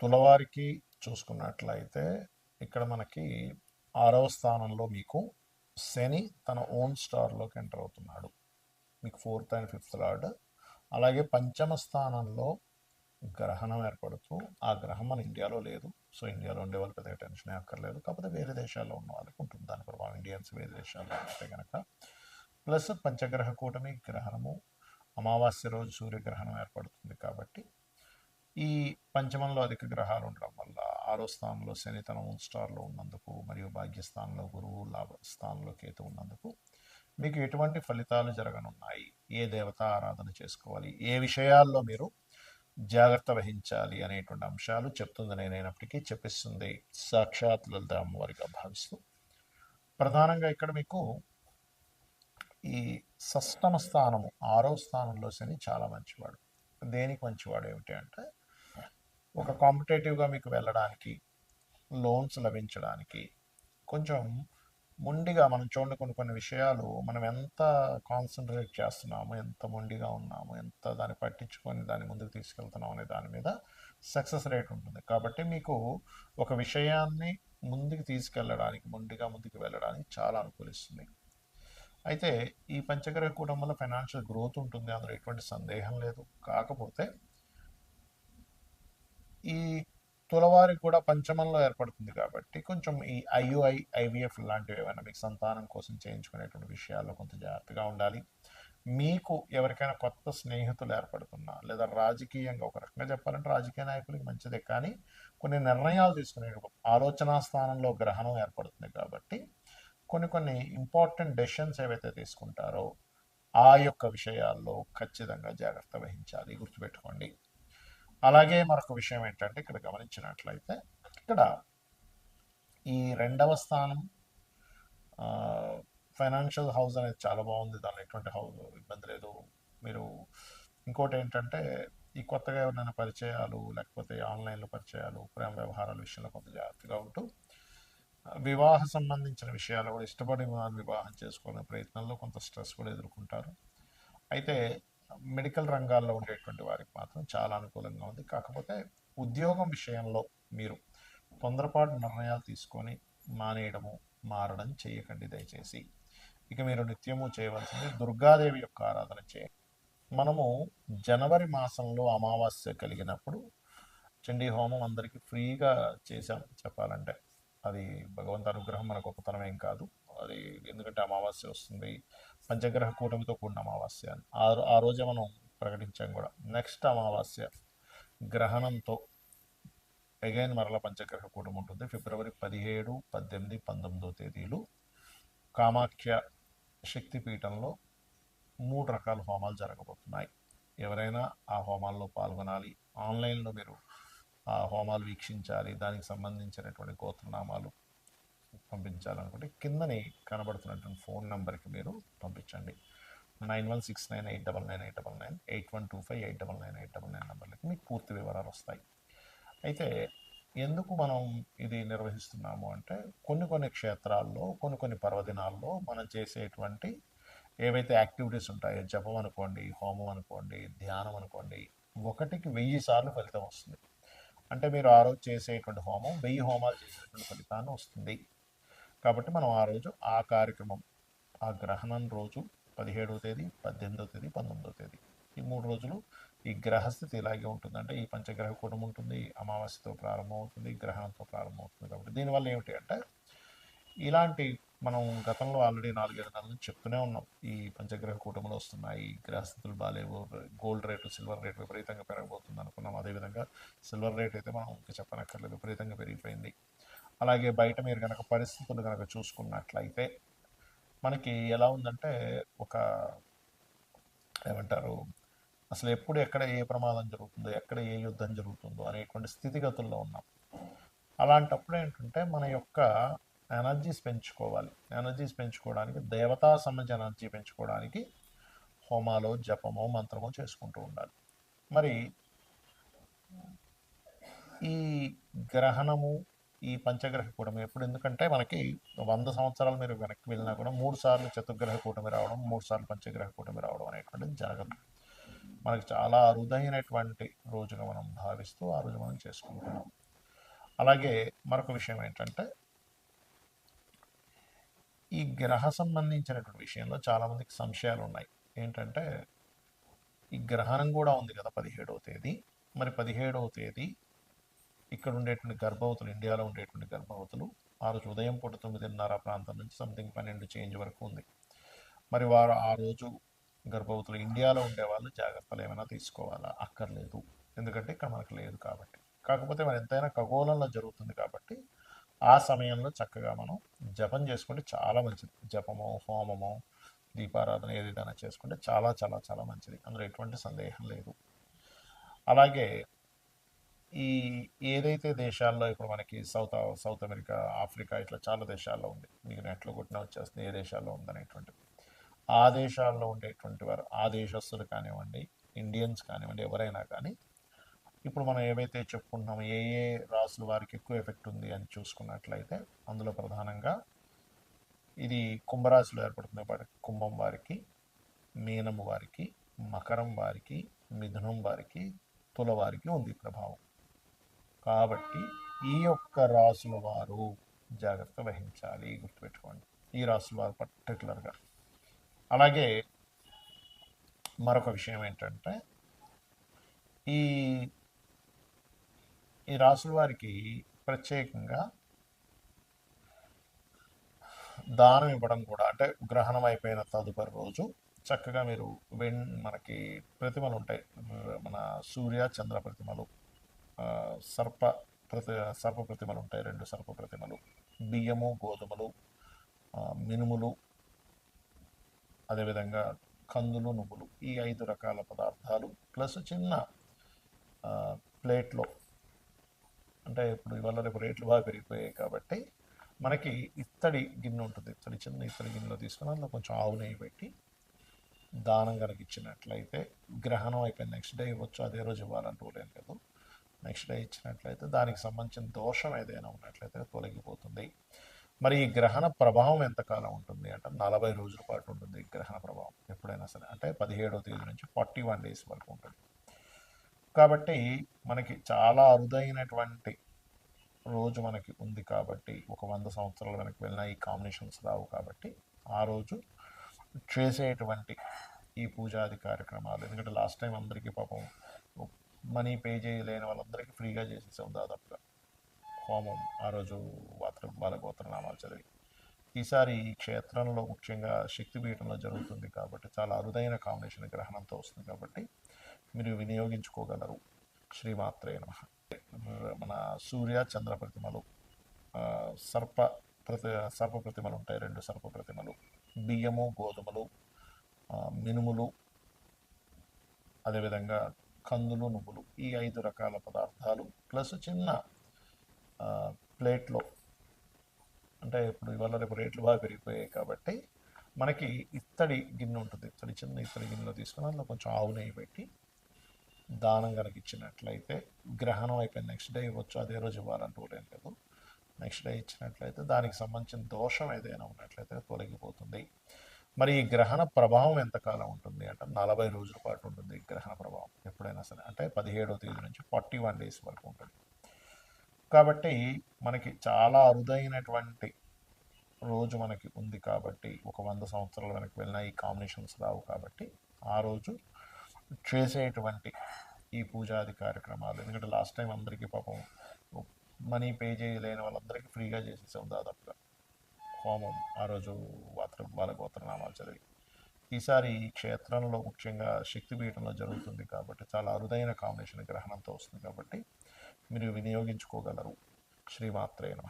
తులవారికి చూసుకున్నట్లయితే ఇక్కడ మనకి ఆరవ స్థానంలో మీకు శని తన ఓన్ స్టార్లోకి ఎంటర్ అవుతున్నాడు. మీకు ఫోర్త్ అండ్ ఫిఫ్త్ లార్డ్ అలాగే పంచమ స్థానంలో గ్రహణం ఏర్పడుతూ ఆ గ్రహం మన ఇండియాలో లేదు. సో ఇండియాలో ఉండే వాళ్ళు పెద్దగా టెన్షన్ అక్కర్లేదు కాకపోతే వేరే దేశాల్లో ఉన్న వాళ్ళకి ఉంటుంది. దాని ప్రభావం ఇండియన్స్ వేరే దేశాల్లో ఉంటే కనుక ప్లస్ పంచగ్రహ కూటమి గ్రహణము. అమావాస్య రోజు సూర్యగ్రహణం ఏర్పడుతుంది కాబట్టి ఈ పంచమంలో అధిక గ్రహాలు ఉండడం వల్ల ఆరో స్థానంలో శని తన స్టార్లో ఉన్నందుకు మరియు భాగ్యస్థానంలో గురువు లాభ స్థానంలో కేతు ఉన్నందుకు మీకు ఎటువంటి ఫలితాలు జరగనున్నాయి? ఏ దేవత ఆరాధన చేసుకోవాలి? ఏ విషయాల్లో మీరు జాగ్రత్త వహించాలి అనేటువంటి అంశాలు చెప్తుంది నేనైనప్పటికీ చెప్పిస్తుంది సాక్షాత్ లలిత అమ్మవారిగా భావిస్తూ. ప్రధానంగా ఇక్కడ మీకు ఈ సష్టమ స్థానము ఆరో స్థానంలో శని చాలా మంచివాడు. దేనికి మంచివాడు ఏమిటి అంటే ఒక కాంపిటేటివ్గా మీకు వెళ్ళడానికి లోన్స్ లభించడానికి కొంచెం మొండిగా మనం చూడండి కొన్ని కొన్ని విషయాలు మనం ఎంత కాన్సన్ట్రేట్ చేస్తున్నాము ఎంత మొండిగా ఉన్నాము ఎంత దాన్ని పట్టించుకొని దాన్ని ముందుకు తీసుకెళ్తున్నాం అనే దాని మీద సక్సెస్ రేట్ ఉంటుంది. కాబట్టి మీకు ఒక విషయాన్ని ముందుకు తీసుకెళ్ళడానికి మొండిగా ముందుకు వెళ్ళడానికి చాలా అనుకూలిస్తుంది అయితే ఈ పంచగ్రహ కూటం వల్ల ఫైనాన్షియల్ గ్రోత్ ఉంటుంది. అందులో ఎటువంటి సందేహం లేదు. కాకపోతే ఈ తులవారి కూడా పంచమంలో ఏర్పడుతుంది కాబట్టి కొంచెం ఈ ఐయుఐ ఐవిఎఫ్ లాంటివి ఏమైనా మీకు సంతానం కోసం చేయించుకునేటువంటి విషయాల్లో కొంత జాగ్రత్తగా ఉండాలి. మీకు ఎవరికైనా కొత్త స్నేహితులు ఏర్పడుతున్నా లేదా రాజకీయంగా ఒక రకంగా చెప్పాలంటే రాజకీయ నాయకులకి మంచిదే కానీ కొన్ని నిర్ణయాలు తీసుకునే ఆలోచనా స్థానంలో గ్రహణం ఏర్పడుతుంది కాబట్టి కొన్ని కొన్ని ఇంపార్టెంట్ డెసిషన్స్ ఏవైతే తీసుకుంటారో ఆ యొక్క విషయాల్లో ఖచ్చితంగా జాగ్రత్త వహించాలి. గుర్తుపెట్టుకోండి. అలాగే మరొక విషయం ఏంటంటే ఇక్కడ గమనించినట్లయితే ఇక్కడ ఈ రెండవ స్థానం ఫైనాన్షియల్ హౌస్ అనేది చాలా బాగుంది. దానిలో ఎటువంటి హౌస్ ఇబ్బంది లేదు. మీరు ఇంకోటి ఏంటంటే ఈ కొత్తగా ఎవరైనా పరిచయాలు లేకపోతే ఆన్లైన్లో పరిచయాలు ప్రేమ వ్యవహారాల విషయంలో కొంత జాగ్రత్తగా ఉంటూ వివాహ సంబంధించిన విషయాలు కూడా ఇష్టపడి వారు వివాహం చేసుకునే ప్రయత్నంలో కొంత స్ట్రెస్ కూడా ఎదుర్కొంటారు. అయితే మెడికల్ రంగాల్లో ఉండేటువంటి వారికి మాత్రం చాలా అనుకూలంగా ఉంది. కాకపోతే ఉద్యోగం విషయంలో మీరు తొందరపాటు నిర్ణయాలు తీసుకొని మానేయడము మారడం చేయకండి దయచేసి. ఇక మీరు నిత్యము చేయవలసింది దుర్గాదేవి యొక్క ఆరాధన చే మనము జనవరి మాసంలో అమావాస్య కలిగినప్పుడు చండీ హోమం అందరికీ ఫ్రీగా చేశాం చెప్పాలంటే. అది భగవంత అనుగ్రహం మన గొప్పతనం ఏం కాదు. అది ఎందుకంటే అమావాస్య వస్తుంది. పంచగ్రహ కూటమితో కూడిన అమావాస్య అని ఆ ఆ రోజే మనం ప్రకటించాం కూడా. నెక్స్ట్ అమావాస్య గ్రహణంతో అగైన్ మరల పంచగ్రహ కూటమి ఉంటుంది. ఫిబ్రవరి పదిహేడు పద్దెనిమిది పంతొమ్మిదో తేదీలు కామాఖ్య శక్తిపీఠంలో మూడు రకాల హోమాలు జరగబోతున్నాయి. ఎవరైనా ఆ హోమాల్లో పాల్గొనాలి. ఆన్లైన్లో మీరు ఆ హోమాలు వీక్షించాలి. దానికి సంబంధించినటువంటి గోత్రనామాలు పంపించాలనుకుంటే కిందని కనబడుతున్నటువంటి ఫోన్ నెంబర్కి మీరు పంపించండి. Nine one six nine eight double nine eight double nine eight one two five eight double nine eight double nine నెంబర్లకి మీకు పూర్తి వివరాలు వస్తాయి. అయితే ఎందుకు మనం ఇది నిర్వహిస్తున్నాము అంటే కొన్ని కొన్ని క్షేత్రాల్లో కొన్ని కొన్ని పర్వదినాల్లో మనం చేసేటువంటి ఏవైతే యాక్టివిటీస్ ఉంటాయో జపం అనుకోండి హోమం అనుకోండి ధ్యానం అనుకోండి ఒకటికి వెయ్యి సార్లు ఫలితం వస్తుంది. అంటే మీరు ఆ రోజు చేసేటువంటి హోమం వెయ్యి హోమాలు చేసేటువంటి ఫలితాన్ని వస్తుంది. కాబట్టి మనం ఆ రోజు ఆ కార్యక్రమం ఆ గ్రహణం రోజు పదిహేడవ తేదీ పద్దెనిమిదవ తేదీ పంతొమ్మిదవ తేదీ. ఈ మూడు రోజులు ఈ గ్రహస్థితి ఇలాగే ఉంటుంది. అంటే ఈ పంచగ్రహ కూటం ఉంటుంది అమావాస్యతో ప్రారంభమవుతుంది గ్రహణంతో ప్రారంభమవుతుంది కాబట్టి దీనివల్ల ఏమిటి అంటే ఇలాంటి మనం గతంలో ఆల్రెడీ నాలుగైదు నెలల నుంచి చెప్తూనే ఉన్నాం. ఈ పంచగ్రహ కూటములు వస్తున్నాయి గ్రహస్థితులు బాగాలేవు గోల్డ్ రేటు సిల్వర్ రేటు విపరీతంగా పెరగబోతుంది అనుకున్నాం. అదేవిధంగా సిల్వర్ రేట్ అయితే మనం ఇంకా చెప్పనక్కర్లేదు విపరీతంగా పెరిగిపోయింది. అలాగే బయట మీరు కనుక పరిస్థితులు కనుక చూసుకున్నట్లయితే మనకి ఎలా ఉందంటే ఒక ఏమంటారు? అసలు ఎప్పుడు ఎక్కడ ఏ ప్రమాదం జరుగుతుందో ఎక్కడ ఏ యుద్ధం జరుగుతుందో అనేటువంటి స్థితిగతుల్లో ఉన్నాం. అలాంటప్పుడు ఏంటంటే మన యొక్క ఎనర్జీస్ పెంచుకోవాలి. ఎనర్జీస్ పెంచుకోవడానికి దేవతా సంబంధించి ఎనర్జీ పెంచుకోవడానికి హోమాలో జపమో మంత్రమో చేసుకుంటూ ఉండాలి. మరి ఈ గ్రహణము ఈ పంచగ్రహ కూటమి ఎప్పుడు? ఎందుకంటే మనకి వంద సంవత్సరాలు మీరు వెనక్కి వెళ్ళినా కూడా మూడు సార్లు చతుర్గ్రహ కూటమి రావడం మూడు సార్లు పంచగ్రహ కూటమి రావడం అనేటువంటిది జరగదు. మనకు చాలా అరుదైనటువంటి రోజుగా మనం భావిస్తూ ఆ రోజు మనం చేసుకుంటున్నాం. అలాగే మరొక విషయం ఏంటంటే ఈ గ్రహ సంబంధించినటువంటి విషయంలో చాలామందికి సంశయాలు ఉన్నాయి. ఏంటంటే ఈ గ్రహణం కూడా ఉంది కదా పదిహేడవ తేదీ. మరి పదిహేడవ తేదీ ఇక్కడ ఉండేటువంటి గర్భవతులు ఇండియాలో ఉండేటువంటి గర్భవతులు ఆ రోజు ఉదయం పూట తొమ్మిదిన్నర ప్రాంతం నుంచి సంథింగ్ పన్నెండు చేంజ్ వరకు ఉంది. మరి వారు ఆ రోజు గర్భవతులు ఇండియాలో ఉండే వాళ్ళు జాగ్రత్తలు ఏమైనా తీసుకోవాలా? అక్కర్లేదు. ఎందుకంటే ఇక్కడ మనకు లేదు కాబట్టి. కాకపోతే మరి ఎంతైనా ఖగోళంలో జరుగుతుంది కాబట్టి ఆ సమయంలో చక్కగా మనం జపం చేసుకుంటే చాలా మంచిది. జపమో హోమమో దీపారాధన ఏదైనా చేసుకుంటే చాలా చాలా చాలా మంచిది. అందులో ఎటువంటి సందేహం లేదు. అలాగే ఈ ఏదైతే దేశాల్లో ఇప్పుడు మనకి సౌత్ సౌత్ అమెరికా ఆఫ్రికా ఇట్లా చాలా దేశాల్లో ఉంది. మీకు నెట్లో కొట్టిన వచ్చేస్తుంది ఏ దేశాల్లో ఉందనేటువంటిది. ఆ దేశాల్లో ఉండేటువంటి వారు ఆ దేశస్తులు కానివ్వండి ఇండియన్స్ కానివ్వండి ఎవరైనా కానీ ఇప్పుడు మనం ఏవైతే చెప్పుకుంటున్నామో ఏ ఏ రాసులు వారికి ఎక్కువ ఎఫెక్ట్ ఉంది అని చూసుకున్నట్లయితే అందులో ప్రధానంగా ఇది కుంభరాశిలో ఏర్పడుతుంది వారికి కుంభం వారికి మీనం వారికి మకరం వారికి మిథునం వారికి తుల వారికి ఉంది ప్రభావం. కాబట్టి ఈ యొక్క రాసుల వారు జాగ్రత్త వహించాలి. గుర్తుపెట్టుకోండి. ఈ రాసుల వారు పర్టికులర్గా అలాగే మరొక విషయం ఏంటంటే ఈ ఈ రాసుల వారికి ప్రత్యేకంగా దానం ఇవ్వడం కూడా అంటే గ్రహణం అయిపోయిన తదుపరి రోజు చక్కగా మీరు వెన్ మనకి ప్రతిమలు ఉంటాయి. మన సూర్య చంద్ర ప్రతిమలు సర్ప ప్రతి సర్ప ప్రతిమలు ఉంటాయి. రెండు సర్ప ప్రతిమలు. బియ్యము గోధుమలు మినుములు అదేవిధంగా కందులు నువ్వులు ఈ ఐదు రకాల పదార్థాలు ప్లస్ చిన్న ప్లేట్లో. అంటే ఇప్పుడు ఇవాళ రేపు రేట్లు బాగా పెరిగిపోయాయి కాబట్టి మనకి ఇత్తడి గిన్నె ఉంటుంది. ఇత్తడి చిన్న ఇత్తడి గిన్నెలో తీసుకుని అందులో కొంచెం ఆవు నెయ్యి పెట్టి దానం కనుక ఇచ్చినట్లయితే గ్రహణం అయిపోయింది. నెక్స్ట్ డే ఇవ్వచ్చు. అదే రోజు ఇవ్వాలని రూల్ ఏం లేదు. నెక్స్ట్ డే ఇచ్చినట్లయితే దానికి సంబంధించిన దోషం ఏదైనా ఉన్నట్లయితే తొలగిపోతుంది. మరి ఈ గ్రహణ ప్రభావం ఎంతకాలం ఉంటుంది అంటే నలభై రోజుల పాటు ఉంటుంది గ్రహణ ప్రభావం ఎప్పుడైనా సరే. అంటే పదిహేడవ తేదీ నుంచి ఫార్టీ వన్ డేస్ వరకు ఉంటుంది. కాబట్టి మనకి చాలా అరుదైనటువంటి రోజు మనకి ఉంది కాబట్టి ఒక వంద సంవత్సరాల వెనక్కి వెళ్ళినా ఈ కాంబినేషన్స్ రావు కాబట్టి ఆ రోజు చేసేటువంటి ఈ పూజాది కార్యక్రమాలు. ఎందుకంటే లాస్ట్ టైం అందరికీ పాపం మనీ పే చేయలేని వాళ్ళందరికీ ఫ్రీగా చేసేసాం దాదాపుగా. హోమం ఆ రోజు వాత్ర బాలగోత్రనామాలు చదివి. ఈసారి ఈ క్షేత్రంలో ముఖ్యంగా శక్తిపీఠంలో జరుగుతుంది కాబట్టి చాలా అరుదైన కాంబినేషన్ గ్రహణంతో వస్తుంది కాబట్టి మీరు వినియోగించుకోగలరు. శ్రీమాత్రే నమ. మన సూర్య చంద్ర ప్రతిమలు సర్ప ప్రతి సర్ప ప్రతిమలు ఉంటాయి రెండు సర్ప ప్రతిమలు బియ్యము గోధుమలు మినుములు అదేవిధంగా కందులు నువ్వులు ఈ ఐదు రకాల పదార్థాలు ప్లస్ చిన్న ప్లేట్లో. అంటే ఇప్పుడు ఇవాళ రేపు రేట్లు బాగా పెరిగిపోయాయి కాబట్టి మనకి ఇత్తడి గిన్నె ఉంటుంది. ఇత్తడి చిన్న ఇత్తడి గిన్నెలో తీసుకుని అందులో కొంచెం ఆవు నెయ్యి పెట్టి దానం కనుక ఇచ్చినట్లయితే గ్రహణం అయిపోయిన నెక్స్ట్ డే ఇవ్వచ్చు అదే రోజు ఇవ్వాలంటూ ఏం లేదు. నెక్స్ట్ డే ఇచ్చినట్లయితే దానికి సంబంధించిన దోషం ఏదైనా ఉన్నట్లయితే తొలగిపోతుంది. మరి ఈ గ్రహణ ప్రభావం ఎంతకాలం ఉంటుంది అంటే? నలభై రోజుల పాటు ఉంటుంది ఈ గ్రహణ ప్రభావం ఎప్పుడైనా సరే. అంటే పదిహేడవ తేదీ నుంచి ఫార్టీ వన్ డేస్ వరకు ఉంటుంది. కాబట్టి మనకి చాలా అరుదైనటువంటి రోజు మనకి ఉంది కాబట్టి ఒక వంద సంవత్సరాల వెనక్కి వెళ్ళినా ఈ కాంబినేషన్స్ రావు కాబట్టి ఆ రోజు చేసేటువంటి ఈ పూజాది కార్యక్రమాలు. ఎందుకంటే లాస్ట్ టైం అందరికీ పాపం మనీ పే చేయలేని వాళ్ళందరికీ ఫ్రీగా చేసేసాం దాదాపు హోమం ఆ రోజు వాత్ర బాలగోత్రనామాలు జరిగి ఈసారి ఈ క్షేత్రంలో ముఖ్యంగా శక్తిపీఠంలో జరుగుతుంది కాబట్టి చాలా అరుదైన కాంబినేషన్ గ్రహణంతో వస్తుంది కాబట్టి మీరు వినియోగించుకోగలరు. శ్రీమాత్రే నమ.